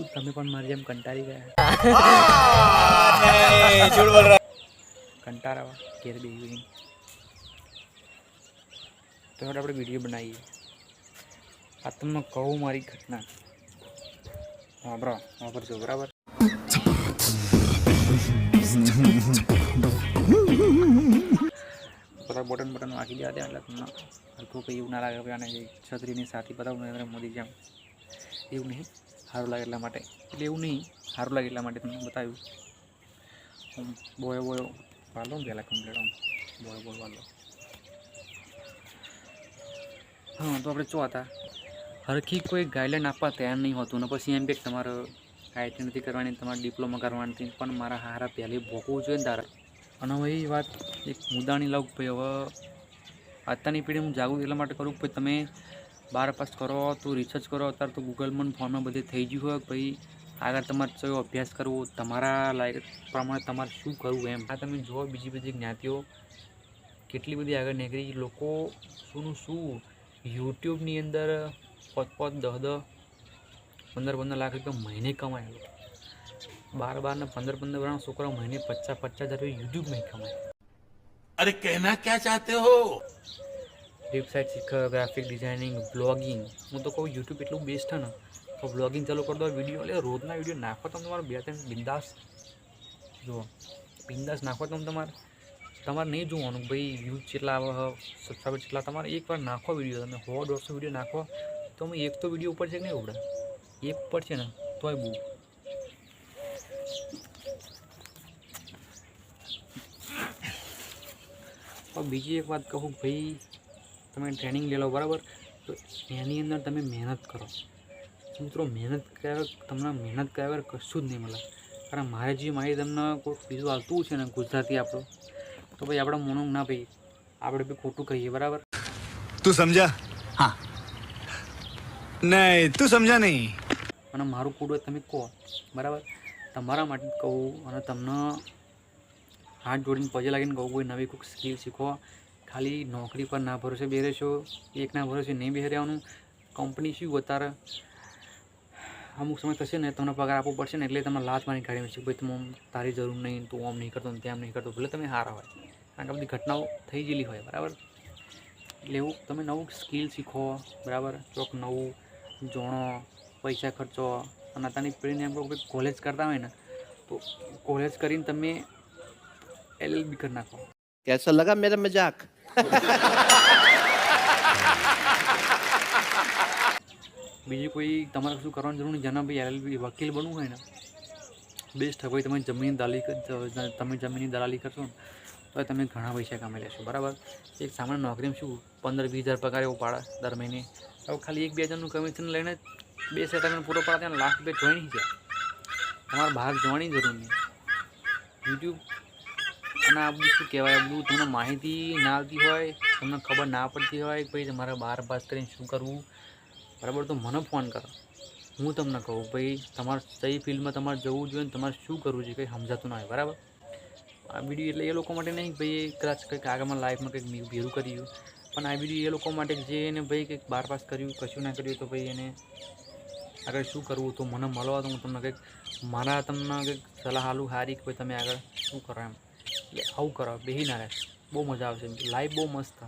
શું તમે પણ મારી જેમ કંટાળી ગયા? કંટાળાવા, ઘેર બેસી તો હવે આપણે વીડિયો બનાવીએ. આ તમને કહું મારી ઘટના. વાપરો, વાપરજો, બરાબર? બધા બટન બટન વાગી ગયા ત્યાં એટલે તમને હલકું કંઈ એવું ના લાગે કે આને છત્રીની સાથે બતાવું નરેન્દ્ર મોદી જેમ. એવું નહીં. સારું લાગે એટલા માટે. એટલે એવું નહીં, સારું લાગે એટલા માટે તમને બતાવ્યું. બોયો બોયો વાલો ને પહેલાં કમ્પ્લીટ આમ. બોયો બોયો વાલો. હા, તો આપણે ચો હતા? હરખી કોઈ ગાઈડલાઇન આપવા તૈયાર નહીં હોતું ને પછી એમ કે તમારે આઈટી નથી કરવાની, તમારે ડિપ્લોમા કરવાની પણ મારા હારા પહેલી ભોગવું જોઈએ તારે. અને હવે એ વાત એક મુદ્દાની લઉં ભાઈ હવે અત્યારની પેઢી હું જાગું એટલા માટે કરું કે તમે બાર પાસ કરો, તો રિસર્ચ કરો, અત્યારે તો ગૂગલમાં ફોનમાં બધે થઈ ગયું હોય ભાઈ, આગળ તમારે કયો અભ્યાસ કરવો, તમારા લાયક પ્રમાણે તમારે શું કરવું એમ. આ તમે જુઓ બીજી બધી જ્ઞાતિઓ, કેટલી બધી આગળ નીકળી લોકો શુંનું શું યુટ્યુબની અંદર પોત પોત દહ દહ, પંદર પંદર લાખ રૂપિયા મહિને કમાયેલો. બાર બારને પંદર પંદર વર્ષના છોકરા મહિને પચાસ પચાસ હજાર રૂપિયા યુટ્યુબમાં કમાય. અરે કહેના ક્યાં ચાહતે હો? વેબસાઇટ શીખ ગ્રાફિક ડિઝાઇનિંગ બ્લોગિંગ હું તો કહું યુટ્યુબ એટલું બેસ્ટ છે ને. તો બ્લોગિંગ ચાલુ કરી દો વીડિયો એટલે રોજના વીડિયો નાખો તમે તમારે બે ત્રણ બિંદાસ. જુઓ, બિંદાસ નાખો તમે તમારે. તમારે નહીં જોવાનું કે ભાઈ વ્યૂઝ કેટલા આવે સબસ્ક્રાઈબર કેટલા તમારે એકવાર નાખો વીડિયો તમે સો, દોઢસો વીડિયો નાખો, તો અમે એક તો વીડિયો ઉપર છે કે નહીં ઉપડે? એક ઉપર છે ને, તોય બહુ. પણ બીજી એક વાત કહું કે, ભાઈ તમે ટ્રેનિંગ લે લો બરાબર? તો એની અંદર તમે મહેનત કરો. મિત્રો મહેનત કર્યા તમને મહેનત કર્યા વગર કશું જ નહીં મળે. કારણ મારે જે મારી તમને કોઈ બીજું આવતું છે ને ગુજરાતી આપણું તો ભાઈ આપણે મોનું ના ભાઈ આપણે બી ખોટું કહીએ બરાબર? તું સમજા? હા. નહીં તું સમજા નહીં. અને મારું ખોટું તમે કહો બરાબર? તમારા માટે કહું અને તમને હાથ જોડીને પગે લાગીને કહું કોઈ નવી કોઈક સ્કિલ શીખો. ખાલી નોકરી પર ના ભરોસે એક ના ભરોસે નહીં બે રહેવાનું. કંપની શું વધારે? અમુક સમય થશે ને તમને પગાર આપવો પડશે ને એટલે તમને લાત મારી કાઢી છે ભાઈ તમે તારી જરૂર નહીં, તું આમ નહીં કરતો તેમ નહીં કરતો. ભલે તમે હારા હોય, કારણ કે બધી ઘટનાઓ થઈ ગયેલી હોય, બરાબર? એટલે એવું, તમે નવું સ્કિલ શીખો, બરાબર? ચોક નવું, જોણો, પૈસા ખર્ચો, અને અત્યારની પેઢીને એમ કોઈ કોલેજ કરતા હોય ને, તો કોલેજ કરીને તમે એલ એલ બી કરી નાખો. કેસા લગા મેરા મજાક? બીજું કોઈ તમારે શું કરવાની જરૂર નહીં? જેના ભાઈ એલએલબી વકીલ બનવું હોય ને બેસ્ટ હોય તમે જમીન દલાલી તમે જમીનની દલાલી કરશો ને, તો તમે ઘણા પૈસા કમાઈ લેશો, બરાબર? એક સામાન્ય નોકરીમાં શું પંદર વીસ હજાર પગાર એવું પાડે દર મહિને. હવે ખાલી એક બે હજારનું કમિશન લઈને બે સેટલમેન્ટ પૂરો પાડે ત્યાં લાખ રૂપિયા જોઈ નહીં છે તમારે બહાર જવાની જરૂર નહીં. યુટ્યુબ અને આ બધું શું કહેવાય? આ બધું તમને માહિતી ના આવતી હોય, તમને ખબર ના પડતી હોય ભાઈ તમારે બાર પાસ કરીને શું કરવું? બરાબર? તો મને ફોન કરો. હું તમને કહું ભાઈ તમારે સહી ફિલ્ડમાં તમારે જવું જોઈએ ને તમારે શું કરવું છે કંઈ સમજાતું ના હોય, બરાબર? આ વીડિયો એટલે એ લોકો માટે નહીં ભાઈ કદાચ કંઈક આગળમાં લાઈફમાં કંઈક ભેરું કર્યું પણ આ વીડિયો એ લોકો માટે જે એને ભાઈ કંઈક બાર પાસ કર્યું, કશું ના કર્યું તો ભાઈ એને આગળ શું કરવું? તો મને મળવા તો હું તમને કંઈક મારા તમને કંઈક સલાહ આલું હારી કે ભાઈ તમે આગળ શું કરો એમ? એટલે આવું કરો બેહી ના રહે. બહુ મજા આવશે લાઈફ બહુ મસ્ત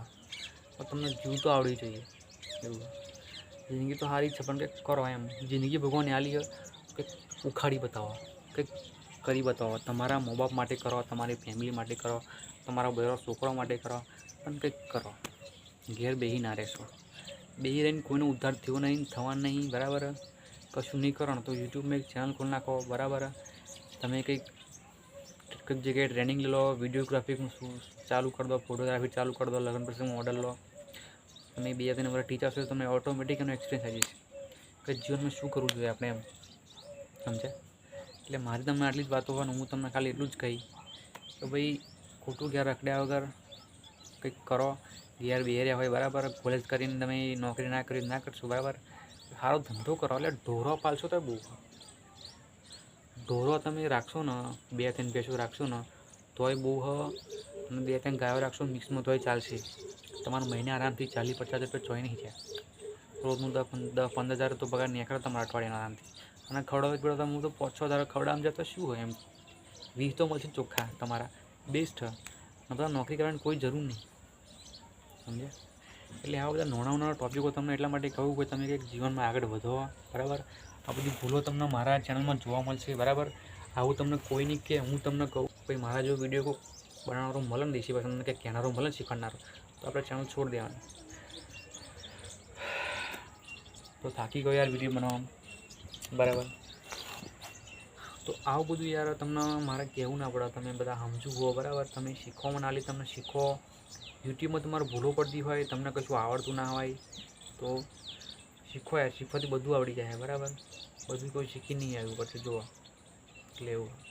પણ તમને જીવ તો આવડવી જોઈએ. એવું. જિંદગી તો સારી છે, પણ કંઈક કરો એમ. જિંદગી ભગવાને આલી કંઈક ઉખાડી બતાવો. કંઈક કરી બતાવો. તમારા મા બાપ માટે કરો, તમારી ફેમિલી માટે કરો, તમારા બધા છોકરા માટે કરો, પણ કંઈક કરો. ઘેર બેહી ના રહેશો. બેહી રહીને કોઈનો ઉદ્ધાર થયો નહીં, થવા નહીં, બરાબર? કશું નહીં કરો, ને તો યુટ્યુબમાં એક ચેનલ ખોલી નાખો, બરાબર? તમે કંઈક કંઈક જગ્યાએ ટ્રેનિંગ લઈ લો વિડીયોગ્રાફીનું શું ચાલુ કરી દો ફોટોગ્રાફી ચાલુ કરી દો, લગ્ન પ્રસંગ મોડલ લો. તમે બે ત્રણ વર્ષ ટીચર છો, તમને ઓટોમેટિક એનો એક્સપિરિયન્સ આવી જશે. કે જીવનમાં શું કરવું જોઈએ આપણે એમ, સમજ્યા? એટલે મારી તમને આટલી જ વાતો હોય હું તમને ખાલી એટલું જ કહી કે ભાઈ, ખોટું ઘેર રખડ્યા વગર કંઈક કરો. ઘેર બેર્યા હોય બરાબર કોલેજ કરીને તમે નોકરી ના કરી, ના કરશો, બરાબર. સારો ધંધો કરો, એટલે ઢોરો પાલશો તો બહુ. ઢોરો તમે રાખશો ને, બે ત્રણ ભેંસો રાખશો ને, તોય બહુ અને બે ત્રણ ગાયો રાખશો, મિક્સમાં તોય ચાલશે. તમારા મહિને આરામથી ચાલીસ પચાસ રૂપિયા ચોઈ નહીં જાય રોજનું દસ પંદર હજાર તો પગાર નીકળે તમારા અઠવાડિયાના આરામથી. અને ખવડાવવા પીવડાવતા હું તો પાંચ છ હજાર ખવડાવવા તો શું હોય એમ? વીસ તો મળશે ચોખ્ખા તમારા. બેસ્ટ. નતર નોકરી કરવાની કોઈ જરૂર નહીં. સમજ્યા? એટલે આવા બધા નાના નાના ટોપિકો તમને એટલા માટે કહું કે તમે કંઈક જીવનમાં આગળ વધો, બરાબર? આ બધી ભૂલો તમને મારા ચેનલમાં જોવા મળશે, બરાબર? આવું તમને કોઈ નહીં કે હું તમને કહું, ભાઈ મારા જો વીડિયો બનાવનારો મળે ને દેશી ભાષા તમને કંઈક કહેનારો મળે ને શીખવાડનારો, તો આપણે ચેનલ છોડી દેવાનું. તો થાકી ગયો યાર વીડિયો બનાવવામાં. બરાબર? તો આવું બધું યાર તમને મારે કહેવું ના પડે, તમે બધા સમજુ હો બરાબર? તમે શીખવામાં ના લી તમને શીખો. યુટ્યુબમાં તમારે ભૂલો પડતી હોય, તમને કશું આવડતું ના હોય, તો શીખો યાર શીખવાથી બધું આવડી જાય, બરાબર? બધું કોઈ શીખી નહીં આવ્યું, પછી જોવા. એટલે એવું.